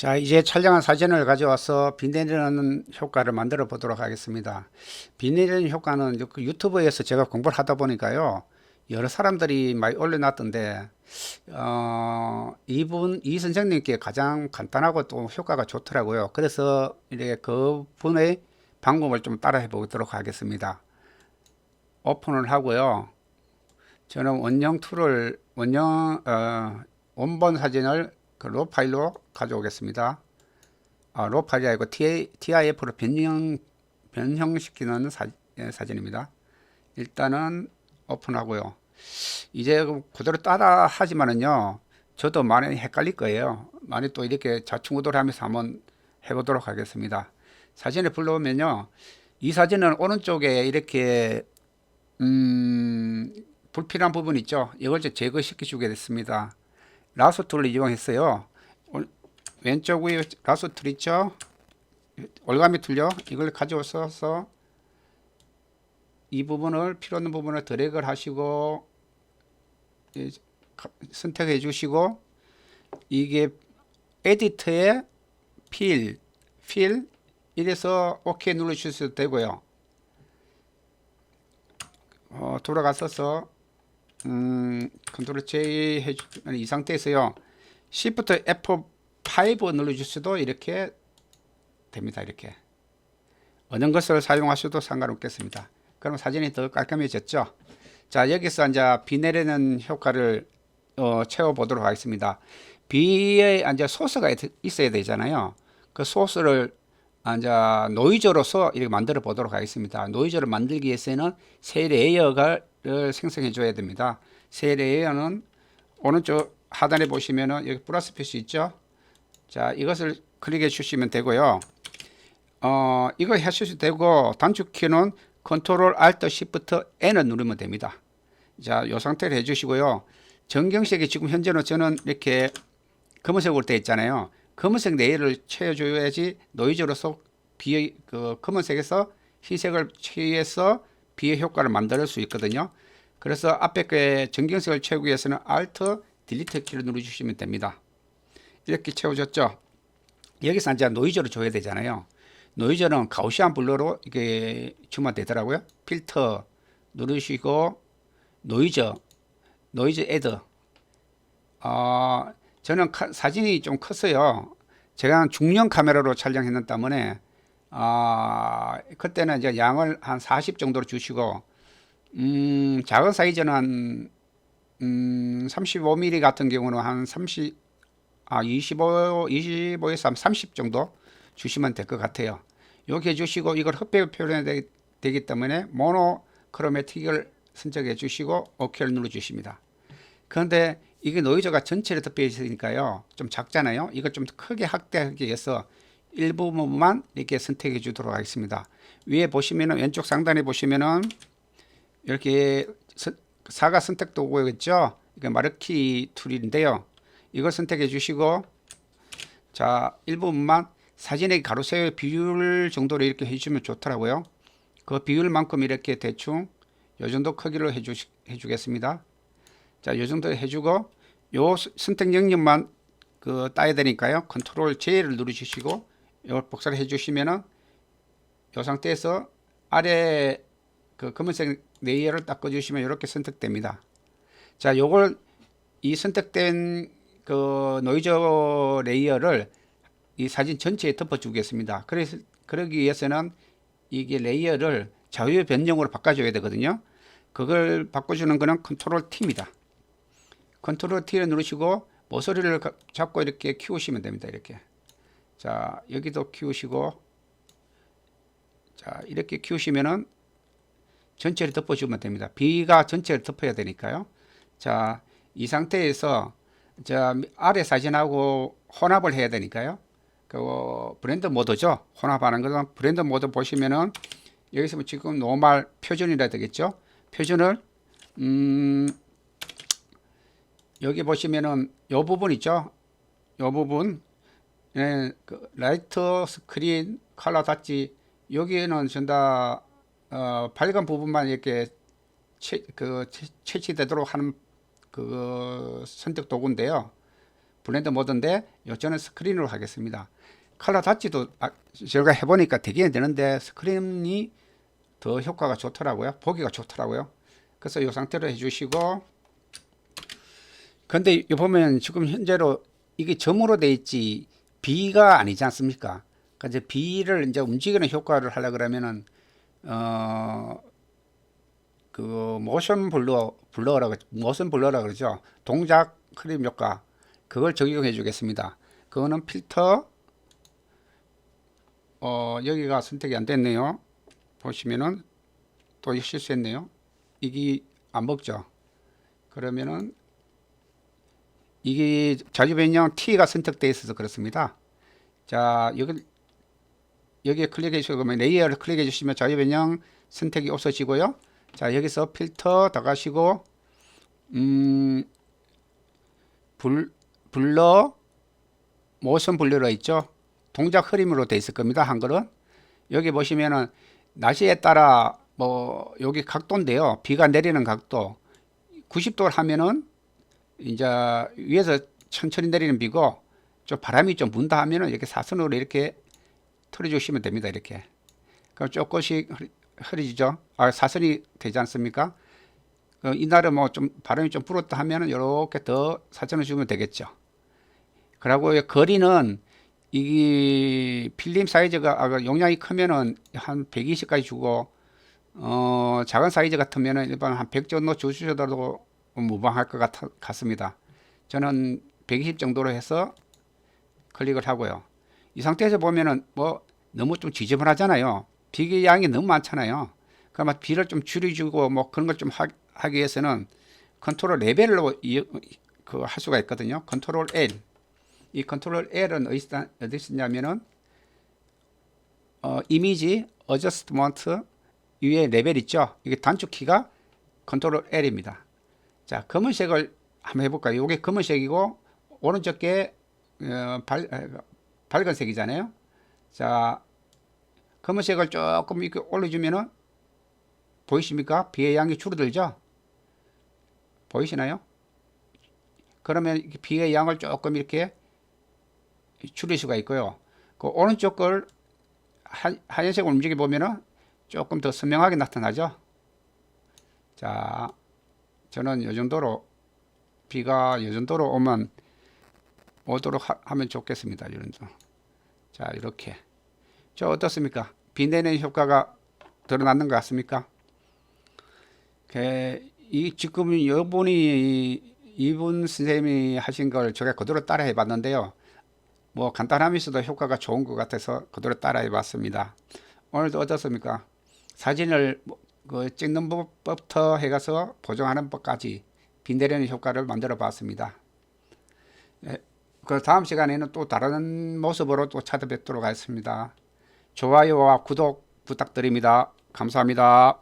자 이제 촬영한 사진을 가져와서 비 내리는 효과를 만들어 보도록 하겠습니다. 비 내리는 효과는 그 유튜브에서 제가 공부를 하다 보니까요 여러 사람들이 많이 올려놨던데 어, 이분 이 선생님께 가장 간단하고 또 효과가 좋더라고요. 그래서 이렇게 그 분의 방법을 좀 따라해 보도록 하겠습니다. 오픈을 하고요. 저는 원형 툴을 원형 어, 원본 사진을 그 로 파일로 가져오겠습니다. 아, 로 파일이 아니고 TIF로 변형 변형시키는 사, 예, 사진입니다. 일단은 오픈하고요. 이제 그대로 따라 하지만은요, 저도 많이 헷갈릴 거예요. 많이 또 이렇게 좌충우돌 하면서 한번 해보도록 하겠습니다. 사진을 불러오면요, 이 사진은 오른쪽에 이렇게 음, 불필요한 부분 있죠. 이걸 제거시켜 주게 됐습니다. 라소 툴을 이용했어요. 왼쪽 위에 라소 툴 있죠. 올가미 툴요. 이걸 가져와서 이 부분을 필요 없는 부분을 드래그를 하시고 선택해 주시고 이게 에디터에 필, 필 이래서 OK 주셔도 되고요. 어, 돌아가서서 음, 컨트롤 J 해주, 이 상태에서요. Shift F5 눌러주셔도 이렇게 됩니다. 이렇게. 어느 것을 사용하셔도 상관없겠습니다. 그럼 사진이 더 깔끔해졌죠. 자, 여기서 이제 비 내리는 효과를 어, 채워보도록 하겠습니다. 비에 이제 소스가 있어야 되잖아요. 그 소스를 이제 노이저로서 이렇게 만들어 보도록 하겠습니다. 노이저를 만들기 위해서는 세 레이어가 를 생성해 줘야 됩니다. 세 레이어는 오른쪽 하단에 보시면은 여기 플러스 표시 있죠? 자, 이것을 클릭해 주시면 되고요. 어, 이거 하셔도 되고 단축키는 컨트롤 알트 시프트 N을 누르면 됩니다. 자, 이 상태를 해 주시고요. 정경색이 지금 현재는 저는 이렇게 검은색으로 되어 있잖아요. 검은색 레이어를 채워 줘야지 노이즈로서 비, 그 검은색에서 흰색을 취해서 비의 효과를 만들 수 있거든요. 그래서 앞에 게 정경색을 채우기 위해서는 Alt, Delete 키를 누르주시면 됩니다. 이렇게 채워졌죠. 여기서 이제 노이즈를 줘야 되잖아요. 노이즈는 가우시안 블러로 이게 주면 되더라고요. 필터 누르시고 노이즈, 노이즈 애드. 어, 저는 카, 사진이 좀 컸어요. 제가 중형 카메라로 촬영했는 때문에 아, 그때는 이제 양을 한 40 정도로 주시고, 음, 작은 사이즈는 한, 음, 35mm 같은 경우는 한 30, 아, 25, 25에서 한30 정도 주시면 될 것 같아요. 이렇게 해주시고, 이걸 흑백을 표현해야 되기 때문에 모노 크로매틱을 선택해 주시고, OK를 눌러 주십니다. 그런데 이게 노이즈가 전체를 덮여 있으니까요. 좀 작잖아요. 이걸 좀 크게 확대하기 위해서 일부분만 이렇게 선택해 주도록 하겠습니다. 위에 보시면은 왼쪽 상단에 보시면은 이렇게 사과 선택 도구가 있죠. 이게 마르키 툴인데요. 이걸 선택해 주시고 자 일부분만 사진의 가로 세로 비율 정도로 이렇게 해주면 좋더라고요. 그 비율만큼 이렇게 대충 요 정도 크기로 해주, 해주겠습니다. 자, 요 정도 해주고 요 선택 영역만 그 따야 되니까요. 컨트롤 J를 누르시고 이걸 복사를 해주시면은 이 상태에서 아래 그 검은색 레이어를 닦아주시면 이렇게 선택됩니다. 자, 요걸 이 선택된 그 노이즈 레이어를 이 사진 전체에 덮어주겠습니다. 그래서 그러기 위해서는 이게 레이어를 자유 변경으로 바꿔줘야 되거든요. 그걸 바꿔주는 거는 컨트롤 T입니다. 컨트롤 T를 누르시고 모서리를 잡고 이렇게 키우시면 됩니다. 이렇게. 자, 여기도 키우시고, 자, 이렇게 키우시면은 전체를 덮어주면 됩니다. B가 전체를 덮어야 되니까요. 자, 이 상태에서 자, 아래 사진하고 혼합을 해야 되니까요. 그 브랜드 모드죠. 혼합하는 것은 브랜드 모드 보시면은 여기서 뭐 지금 노멀 표준이라 되겠죠. 표준을 음 여기 보시면은 요 부분 있죠. 요 부분 예, 그 라이트 스크린 컬러 닫지 여기에는 전다 어, 밝은 부분만 이렇게 채, 그 채, 채취되도록 하는 그 선택 도구인데요. 블렌드 모드인데 요 저는 스크린으로 하겠습니다. 컬러 다치도 아, 제가 해보니까 되긴 되는데 스크린이 더 효과가 좋더라고요. 보기가 좋더라고요. 그래서 이 상태로 해주시고 근데 이 보면 지금 현재로 이게 점으로 돼 있지 B가 아니지 않습니까? 그러니까 이제 B를 이제 움직이는 효과를 하려 그러면은 어 그 모션 블러 블러라고 모션 블러라 그러죠. 동작 크림 효과 그걸 적용해 주겠습니다. 그거는 필터 어 여기가 선택이 안 됐네요. 보시면은 또 실수했네요. 이게 안 먹죠. 그러면은 이게 자주 변형 T가 선택되어 있어서 그렇습니다. 자, 여기 여기에 클릭해 주시고 그러면 레이어를 클릭해 주시면 자유 변형 선택이 없어지고요. 자, 여기서 필터 더 가시고 음 불, 블러 모션 블러가 있죠. 동작 흐림으로 돼 있을 겁니다. 한글은 여기 보시면은 날씨에 따라 뭐 여기 각도인데요. 비가 내리는 각도 90도를 하면은 이제 위에서 천천히 내리는 비고 좀 바람이 좀 분다 하면은 이렇게 사선으로 이렇게 틀어주시면 됩니다. 이렇게 그럼 조금씩 흐리- 흐려지죠. 아 사선이 되지 않습니까? 그 이날은 뭐 좀 바람이 좀 불었다 하면은 이렇게 더 사선을 주면 되겠죠. 그리고 이 거리는 이 필름 사이즈가 아, 용량이 크면은 한 120까지 주고 어 작은 사이즈 같으면은 일반 한 100 정도 주셔도 무방할 것 같, 같습니다. 저는 120 정도로 해서 클릭을 하고요. 이 상태에서 보면은 뭐 너무 좀 지저분하잖아요. 비계 양이 너무 많잖아요. 그러면 비를 좀 줄여주고 뭐 그런 걸 좀 하기 위해서는 컨트롤 레벨로 그할 수가 있거든요. 컨트롤 L. 이 컨트롤 L은 어디 쓰- 어디 쓰냐면은 어, 이미지 어저스트먼트 위에 레벨 있죠. 이게 단축 키가 컨트롤 L입니다. 자, 검은색을 한번 해볼까요? 이게 검은색이고 오른쪽 게 어, 발, 어, 밝은 색이잖아요. 자, 검은색을 조금 이렇게 올려주면은 보이십니까? 비의 양이 줄어들죠? 보이시나요? 그러면 비의 양을 조금 이렇게 줄일 수가 있고요. 그 오른쪽 걸 하, 하얀색을 움직여 보면은 조금 더 선명하게 나타나죠. 자, 저는 이 정도로 비가 이 정도로 오면 오도록 하, 면 좋겠습니다. 이 정도. 자, 이렇게. 저 어떻습니까? 비 내는 효과가 드러나는 것 같습니까? 그, 이 지금 이분이 이분 선생님이 하신 걸 제가 그대로 따라 해 봤는데요. 뭐 간단하면서도 효과가 좋은 것 같아서 그대로 따라 해 봤습니다. 오늘도 어떻습니까? 사진을 뭐 그 찍는 법부터 해가서 보정하는 법까지 비 내리는 효과를 만들어 봤습니다. 예, 그 다음 시간에는 또 다른 모습으로 또 찾아뵙도록 하겠습니다. 좋아요와 구독 부탁드립니다. 감사합니다.